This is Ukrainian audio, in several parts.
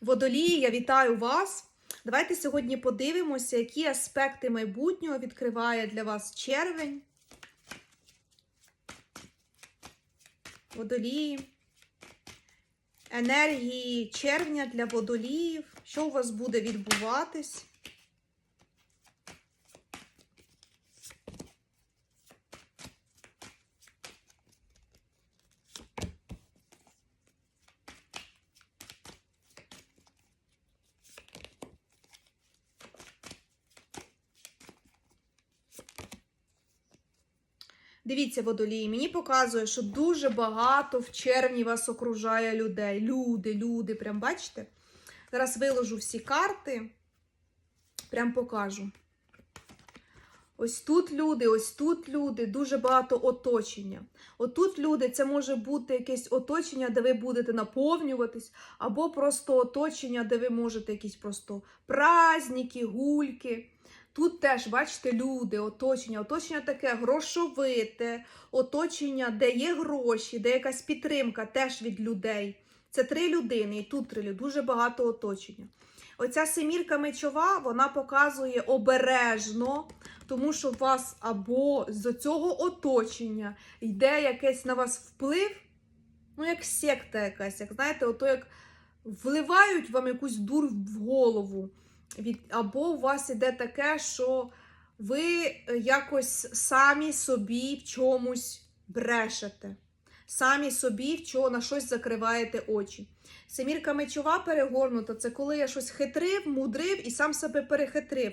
Водолії, я вітаю вас. Давайте сьогодні подивимося, які аспекти майбутнього відкриває для вас червень. Водолії. Енергії червня для водоліїв. Що у вас буде відбуватись? Дивіться, водолії, мені показує, що дуже багато в червні вас окружає людей. Люди, люди, прям бачите? Зараз виложу всі карти, прям покажу. Ось тут люди, ось тут люди, дуже багато оточення. Отут люди, це може бути якесь оточення, де ви будете наповнюватись, або просто оточення, де ви можете якісь просто праздники, гульки. Тут теж, бачите, люди, оточення, оточення таке грошовите, оточення, де є гроші, де якась підтримка теж від людей. Це три людини, і тут три людини, дуже багато оточення. Оця семірка мечова, вона показує обережно, тому що у вас або з цього оточення йде якийсь на вас вплив, ну, як секта якась, як знаєте, ото як вливають вам якусь дур в голову. Від, або у вас іде таке, що ви якось самі собі в чомусь брешете, самі собі в чого, на щось закриваєте очі. Семірка мечова перегорнута це коли я щось хитрив, мудрив і сам себе перехитрив.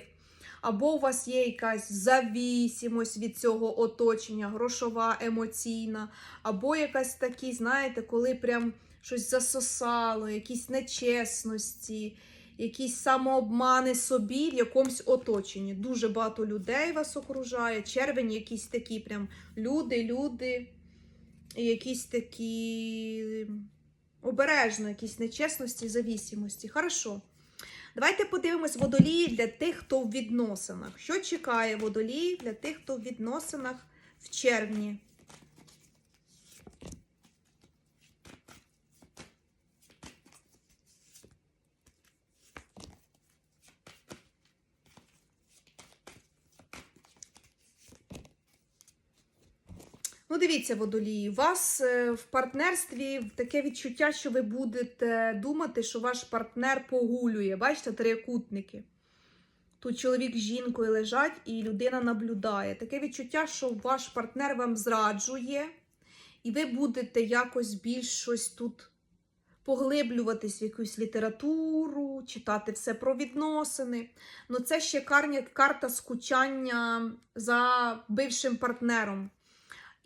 Або у вас є якась завісимость від цього оточення, грошова, емоційна, або якась такі, знаєте, коли прям щось засосало, якісь нечесності якісь самообмани собі в якомусь оточенні. Дуже багато людей вас окружає. Червень, якісь такі прям люди, люди, якісь такі обережно, якісь нечесності, завісимості. Хорошо. Давайте подивимось водолії для тих, хто в відносинах. Що чекає водолії для тих, хто в відносинах в червні? Ну, дивіться, водолії, у вас е, в партнерстві таке відчуття, що ви будете думати, що ваш партнер погулює. Бачите, трикутники. Тут чоловік з жінкою лежать і людина наблюдає. Таке відчуття, що ваш партнер вам зраджує, і ви будете якось більш щось тут поглиблюватись в якусь літературу, читати все про відносини. Ну, це ще карта скучання за бившим партнером.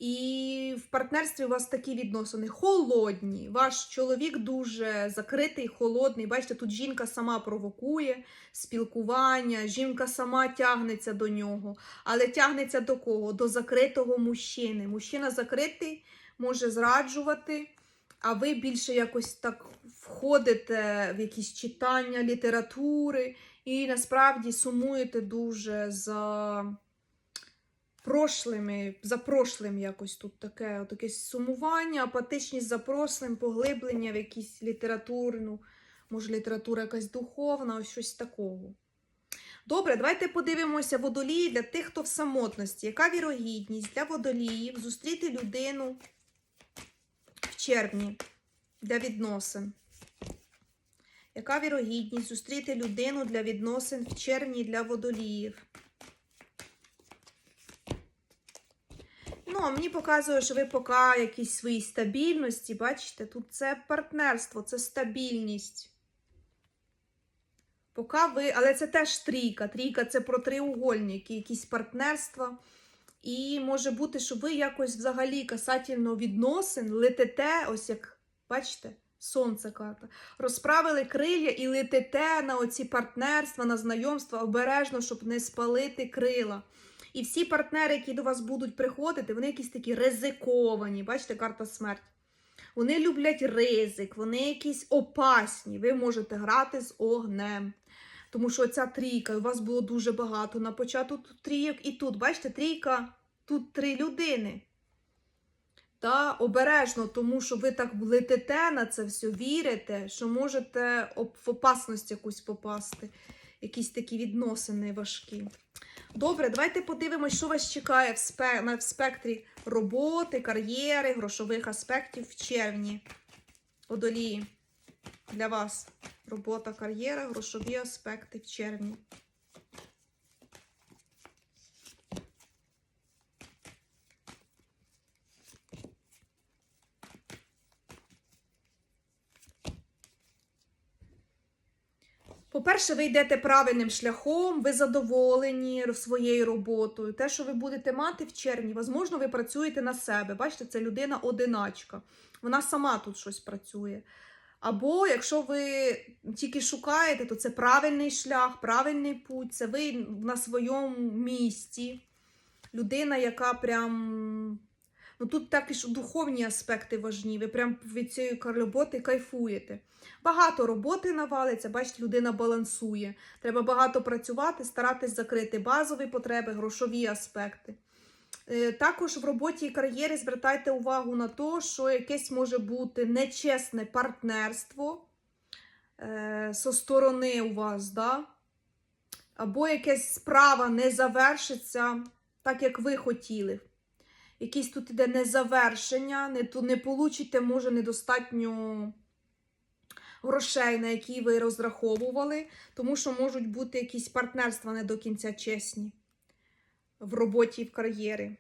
І в партнерстві у вас такі відносини холодні. Ваш чоловік дуже закритий, холодний. Бачите, тут жінка сама провокує спілкування, жінка сама тягнеться до нього. Але тягнеться до кого? До закритого мужчини. Мужчина закритий, може зраджувати, а ви більше якось так входите в якісь читання літератури і насправді сумуєте дуже за прошлими, за прошлим якось тут таке таке сумування, апатичність за прошлим, поглиблення в якісь літературну, може, література якась духовна, ось щось такого. Добре, давайте подивимося водолії для тих, хто в самотності. Яка вірогідність для водоліїв зустріти людину в червні для відносин? Яка вірогідність зустріти людину для відносин в червні для водоліїв? Ну, а мені показує, що ви поки якісь свої стабільності, бачите, тут це партнерство, це стабільність. Поки ви, але це теж трійка. Трійка це про триугольники, якісь партнерства. І може бути, що ви якось взагалі касательно відносин летите, ось як, бачите, сонце карта. Розправили крилля і летите на оці партнерства, на знайомства обережно, щоб не спалити крила. І всі партнери, які до вас будуть приходити, вони якісь такі ризиковані. Бачите, карта смерть. Вони люблять ризик, вони якісь опасні. Ви можете грати з огнем. Тому що ця трійка, у вас було дуже багато. На початку трійок і тут, бачите, трійка, тут три людини. Та обережно, тому що ви так летите на це все, вірите, що можете в опасність якусь попасти. Якісь такі відносини важкі. Добре, давайте подивимось, що вас чекає в, спе... в спектрі роботи, кар'єри, грошових аспектів в червні. Водолії. Для вас робота, кар'єра, грошові аспекти в червні. По-перше, ви йдете правильним шляхом, ви задоволені своєю роботою. Те, що ви будете мати в червні, можливо, ви працюєте на себе. Бачите, це людина одиначка. Вона сама тут щось працює. Або якщо ви тільки шукаєте, то це правильний шлях, правильний путь, це ви на своєму місці. Людина, яка прям. Ну тут також духовні аспекти важні. Ви прям від цієї роботи кайфуєте. Багато роботи навалиться, бачите, людина балансує. Треба багато працювати, старатись закрити базові потреби, грошові аспекти. Е, Також в роботі і кар'єрі звертайте увагу на те, що якесь може бути нечесне партнерство е, со сторони у вас, да? або якась справа не завершиться так, як ви хотіли. Якісь тут іде незавершення, не, ту- не получите, може, недостатньо грошей, на які ви розраховували, тому що можуть бути якісь партнерства не до кінця чесні в роботі і в кар'єрі.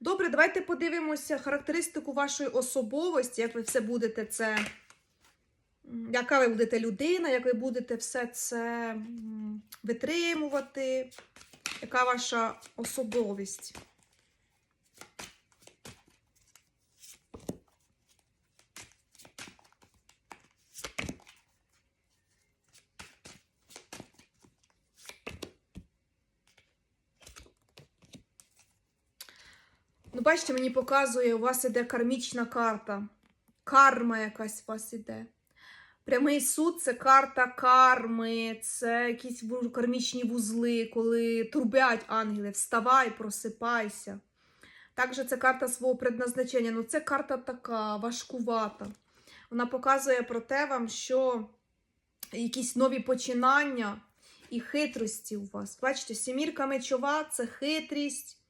Добре, давайте подивимося характеристику вашої особовості, як ви все будете це. Яка ви будете людина, як ви будете все це витримувати, яка ваша особовість? Ну, бачите, мені показує, у вас іде кармічна карта. Карма якась у вас іде. Прямий суд це карта карми, це якісь кармічні вузли, коли трубять ангели. Вставай, просипайся. Також це карта свого предназначення. Ну, це карта така важкувата. Вона показує про те вам, що якісь нові починання і хитрості у вас. Бачите, сімірка мечова це хитрість.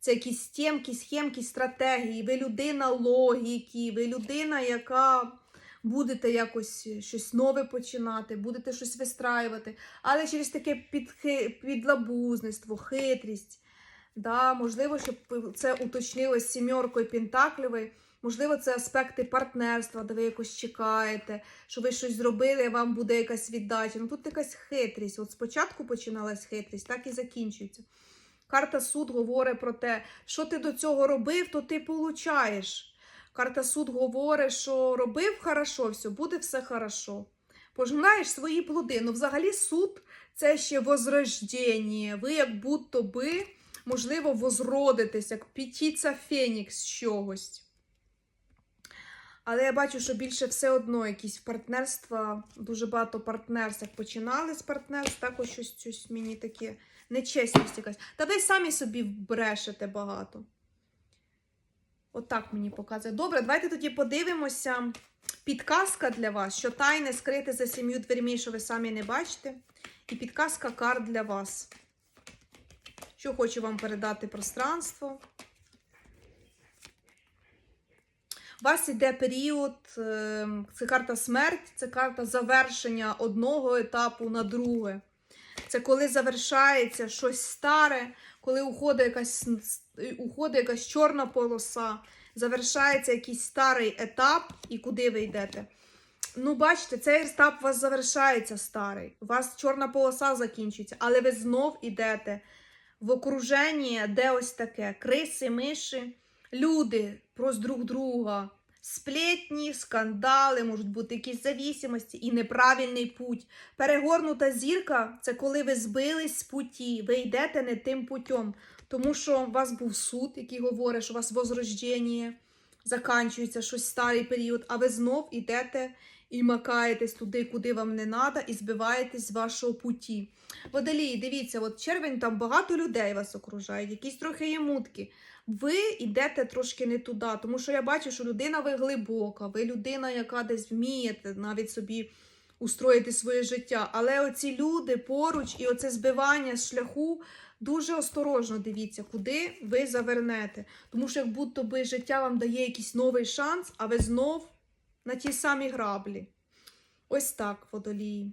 Це якісь стємки, схемки, стратегії. Ви людина логіки, ви людина, яка будете якось щось нове починати, будете щось вистраювати, але через таке підлабузництво, хитрість. Да, можливо, щоб це уточнилось сімеркою Пентаклівою. Можливо, це аспекти партнерства, де ви якось чекаєте, що ви щось зробили, вам буде якась віддача. Ну тут якась хитрість. От спочатку починалась хитрість, так і закінчується. Карта суд говорить про те, що ти до цього робив, то ти получаєш. Карта суд говорить, що робив хорошо, все, буде все хорошо. Пожинаєш свої плоди. Ну, взагалі, суд це ще возрождення. Ви як будто би, можливо, возродитесь, як пітіця Фенікс з чогось. Але я бачу, що більше все одно якісь партнерства, дуже багато партнерств. Починали з партнерств, також щось, щось мені таке нечесність якась. Та ви самі собі брешете багато. Отак мені показує. Добре, давайте тоді подивимося. Підказка для вас, що тайне скрите за сім'ю дверми, що ви самі не бачите. І підказка карт для вас. Що хочу вам передати пространство. У вас іде період, е, це карта смерть, це карта завершення одного етапу на друге. Це коли завершається щось старе, коли уходить якась, уходить якась чорна полоса, завершається якийсь старий етап, і куди ви йдете. Ну, бачите, цей етап у вас завершається старий. У вас чорна полоса закінчується, але ви знов йдете в окруженні, де ось таке: криси, миші, люди про друг друга. Сплетні, скандали, можуть бути якісь завісимості і неправильний путь. Перегорнута зірка це коли ви збились з путі, ви йдете не тим путем. Тому що у вас був суд, який говорить, що у вас возрождення, заканчується щось старий період, а ви знов йдете і макаєтесь туди, куди вам не треба, і збиваєтесь з вашого путі. Водолії, дивіться, от червень там багато людей вас окружають, якісь трохи є мутки. Ви йдете трошки не туди, тому що я бачу, що людина ви глибока, ви людина, яка десь вмієте навіть собі устроїти своє життя. Але оці люди поруч і оце збивання з шляху. Дуже осторожно дивіться, куди ви завернете. Тому що як будто би життя вам дає якийсь новий шанс, а ви знов на ті самі граблі. Ось так, водолії.